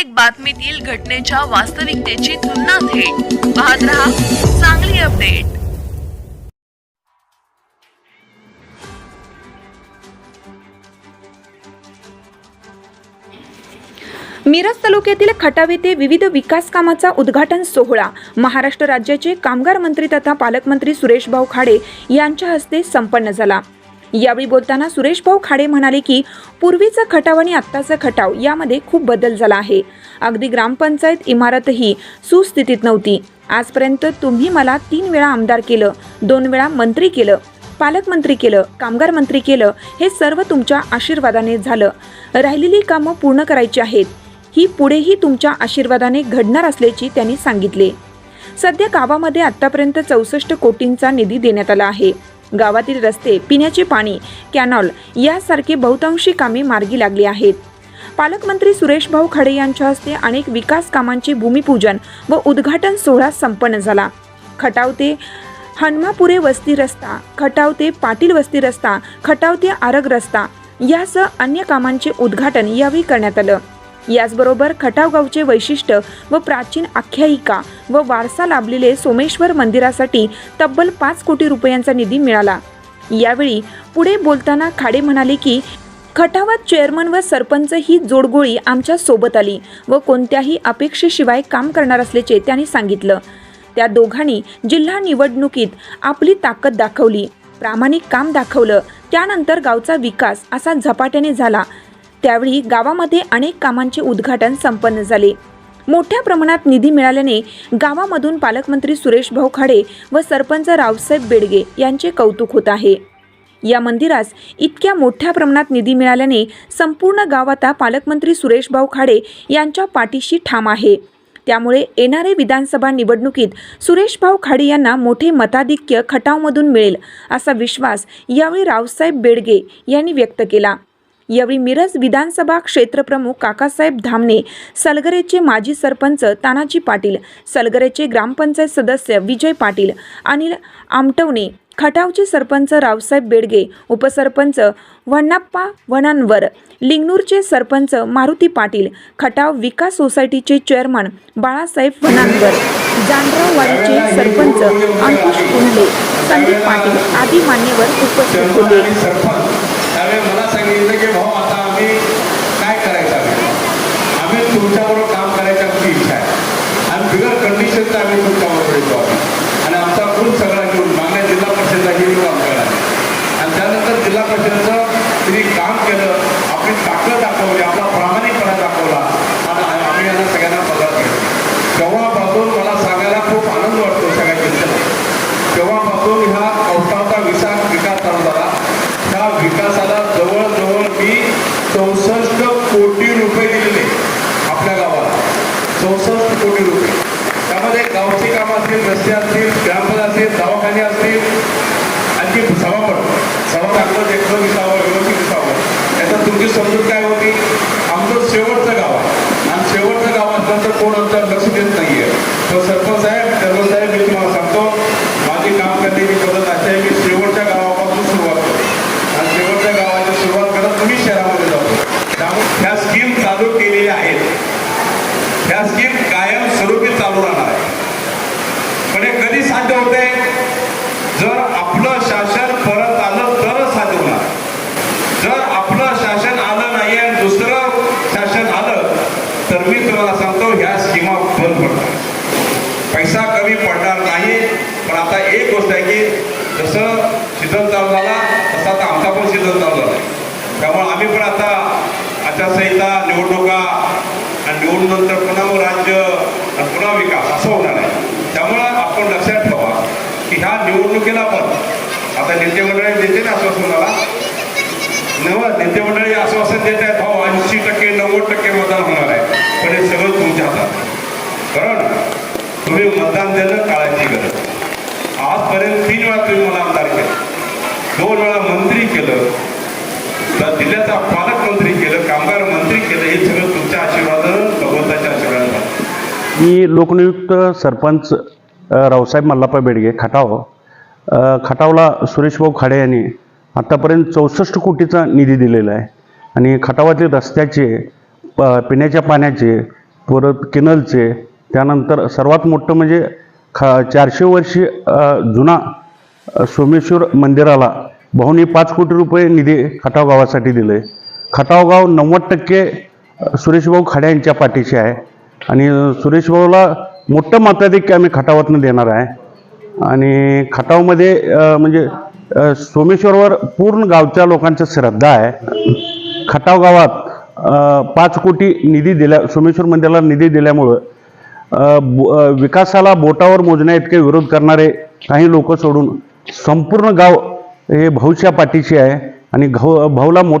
प्रत्येक बातमीतील घटनेच्या वास्तविकतेची तुलना थेट. पाहत रहा चांगली अपडेट. मिरज तालुक्यातील खटाव येथे विविध विकास कामाचा उद्घाटन सोहळा. महाराष्ट्र राज्याचे कामगार मंत्री तथा पालकमंत्री सुरेश भाऊ खाडे यांच्या हस्ते संपन्न झाला. यावेळी बोलताना सुरेश भाऊ खाडे म्हणाले की पूर्वीचा खटाव आणि आत्ताचा खटाव यामध्ये खूप बदल झाला आहे. अगदी ग्रामपंचायत इमारतही सुस्थितीत नव्हती. आजपर्यंत तुम्ही मला तीन वेळा आमदार केलं दोन वेळा मंत्री केलं पालकमंत्री केलं कामगार मंत्री केलं हे सर्व तुमच्या आशीर्वादाने झालं. राहिलेली कामं पूर्ण करायची आहेत. ही पुढेही तुमच्या आशीर्वादाने घडणार असल्याची त्यांनी सांगितले. सध्या गावामध्ये आतापर्यंत चौसष्ट कोटींचा निधी देण्यात आला आहे. गावातील रस्ते पिण्याचे पाणी कॅनॉल यासारखे बहुतांशी कामे मार्गी लागली आहेत. पालकमंत्री सुरेश भाऊ खडे यांच्या हस्ते अनेक विकास कामांचे भूमिपूजन व उद्घाटन सोहळा संपन्न झाला. खटाव ते हनुमापुरे वस्ती रस्ता खटाव ते पाटील वस्ती रस्ता खटाव ते आरग रस्ता यासह अन्य कामांचे उद्घाटन यावेळी करण्यात आलं. याचबरोबर खटावगावचे वैशिष्ट्य व प्राचीन आख्यायिका व वारसा लाभलेले सोमेश्वर मंदिरासाठी तब्बल पाच कोटी रुपयांचा निधी मिळाला. यावेळी पुढे बोलताना खाडे म्हणाले की खटावात चेअरमन व सरपंच ही जोडगोळी आमच्यासोबत आली व कोणत्याही अपेक्षेशिवाय काम करणार असल्याचे त्यांनी सांगितलं. त्या दोघांनी जिल्हा निवडणुकीत आपली ताकद दाखवली प्रामाणिक काम दाखवलं त्यानंतर गावचा विकास असा झपाट्याने झाला त्यावेळी गावामध्ये अनेक कामांचे उद्घाटन संपन्न झाले. मोठ्या प्रमाणात निधी मिळाल्याने गावामधून पालकमंत्री सुरेश भाऊ खाडे व सरपंच रावसाहेब बेडगे यांचे कौतुक होत आहे. या मंदिरास इतक्या मोठ्या प्रमाणात निधी मिळाल्याने संपूर्ण गाव आता पालकमंत्री सुरेश भाऊ खाडे यांच्या पाठीशी ठाम आहे. त्यामुळे येणारे विधानसभा निवडणुकीत सुरेश भाऊ खाडे यांना मोठे मताधिक्य खटावमधून मिळेल असा विश्वास यावेळी रावसाहेब बेडगे यांनी व्यक्त केला. यावेळी मिरज विधानसभा क्षेत्रप्रमुख काकासाहेब धामणे सलगरेचे माजी सरपंच तानाजी पाटील सलगरेचे ग्रामपंचायत सदस्य विजय पाटील अनिल आमटवणे खटावचे सरपंच रावसाहेब बेडगे उपसरपंच वण्णाप्पा वनांवर लिंगनूरचे सरपंच मारुती पाटील खटाव विकास सोसायटीचे चेअरमन बाळासाहेब वनांवर जानराववाडीचे सरपंच अंकुश कुंडले संदीप पाटील आदी मान्यवर उपस्थित होते आणि सरपंच त्यावेळी मला सांगितलं की भाऊ आता आम्ही काय करायचं आम्ही आम्ही तुमच्याबरोबर काम करायची आमची इच्छा आहे आणि बिगर कंडिशनचं आम्ही तुमच्याबरोबर येतो आम्ही आणि आमचा ग्रुप सगळा घेऊन मागण्या जिल्हा परिषदला घेऊन काम करणार आणि त्यानंतर जिल्हा परिषदचं त्यांनी काम केलं आपली ताकद दाखवली आपला प्रामाणिकपणा दाखवला आणि आम्ही यांना सगळ्यांना पदार्थ केलं तेव्हापासून मला सांगायला खूप आनंद वाटतो सगळ्या जनतेला तेव्हापासून ह्या कौटाचा विकास विकास चालू झाला त्या विकासाला जवळजवळ मी चौसष्ट कोटी रुपये दिलेले आपल्या गावाला चौसष्ट कोटी रुपये त्यामध्ये गावची कामं असतील रस्ते असतील ग्रामपंचायत असतील दवाखाने असतील आणखी सभापड सभा चांगलं देखलं विसावं व्यवस्थित विसावं याच्यात तुमची समजूत काय होती? आमचं शेवटचं गाव आहे. आणि शेवटचं गाव असल्यानंतर कोण आमच्यावर लक्ष देत नाहीये. तर सरपंच साहेब सरपंच साहेब मी तुम्हाला सांगतो माझी काम करण्याची पद्धत अशी आहे की शेवटच्या गावापासून सुरुवात करतो. आणि शेवटच्या गावाची सुरुवात करत तुम्ही शहरामध्ये जातो. त्यामुळे ह्या स्कीम चालू केलेल्या आहेत. ह्या स्कीम कायम स्वरूपी चालू राहणार आहे. पण हे कधी साध्य होते जर आपलं शासन परत आलं तरच साध्य होणार जर आपलं शासन आलं नाही आणि दुसरं शासन आलं तर मी तुम्हाला सांगतो ह्या स्कीमा बंद पडतात पैसा कमी पडणार नाही. पण आता एक गोष्ट आहे की जसं सीझन चालू झाला तसा आता आमचा पण सीझन चालू झाला. त्यामुळे आम्ही पण आता आचारसंहिता निवडणुका आणि निवडणुकीनंतर पुन्हा राज्य आणि पुन्हा विकास असं होणार आहे. त्यामुळं आपण लक्षात ठेवा की ह्या निवडणुकीला पण आता नेते मंडळी देते ना आश्वासन मला? नव नेते मंडळी आश्वासन देत आहेत भाऊ ऐंशी टक्के नव्वद टक्के मतदान होणार आहे. पण हे सगळं तुमच्या हातात कारण तुम्ही मतदान देणं काळाची गरज. आजपर्यंत तीन वेळा तुम्ही मला आमदार केलं. दोन वेळा मंत्री केलं. तर जिल्ह्याचा पालकमंत्री केलं कामगार मंत्री केलं हे सगळं तुमच्या आशीर्वादानं भगवंताच्या आशीर्वादानं मी लोकनियुक्त सरपंच रावसाहेब मल्लाप्पा बेडगे खटाव. अ, खटावला सुरेशभाऊ खाडे यांनी आत्तापर्यंत चौसष्ट कोटीचा निधी दिलेला आहे. आणि खटावातील रस्त्याचे प पिण्याच्या पाण्याचे परत केनलचे त्यानंतर सर्वात मोठं म्हणजे खा चारशे वर्षी जुना सोमेश्वर मंदिराला भाऊनी पाच कोटी रुपये निधी खटाव गावासाठी दिले. खटाव गाव नव्वद टक्के सुरेशभाऊ खाडे यांच्या पाठीशी आहे. आणि सुरेशभाऊला मोठं मताधिक्य आम्ही खटावातनं देणार आहे. आणि खटावमध्ये म्हणजे सोमेश्वरवर पूर्ण गावच्या लोकांचं श्रद्धा आहे. खटाव गावात पाच कोटी निधी दिल्या सोमेश्वर मंदिराला निधी दिल्यामुळं विकासाला बोटावर मोजण्या इतके विरोध करणारे काही लोक सोडून संपूर्ण गाव हे भाऊच्या पाठीशी आहे आणि घाऊ भाऊला मोठं